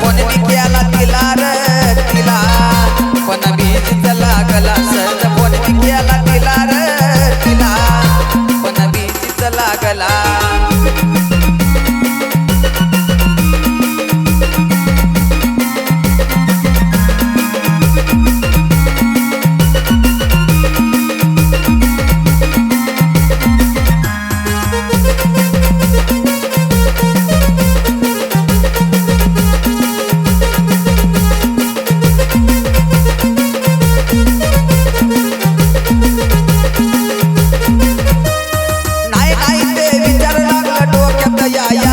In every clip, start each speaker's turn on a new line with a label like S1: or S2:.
S1: Phone मी केला तिला र तिला पण बीज लागला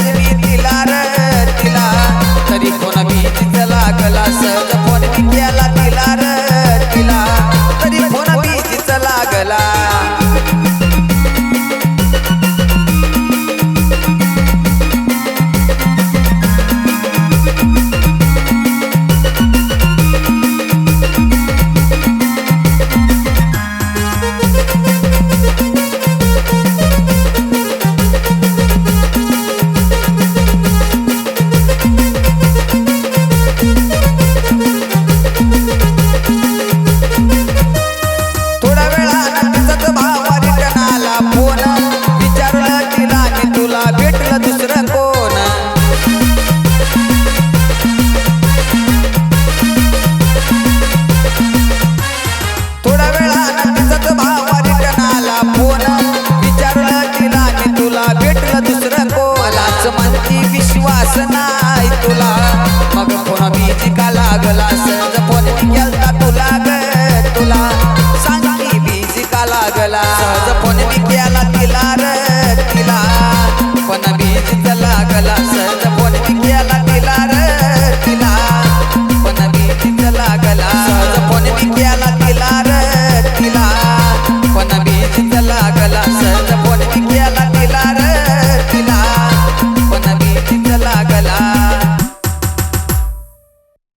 S1: baby. Salam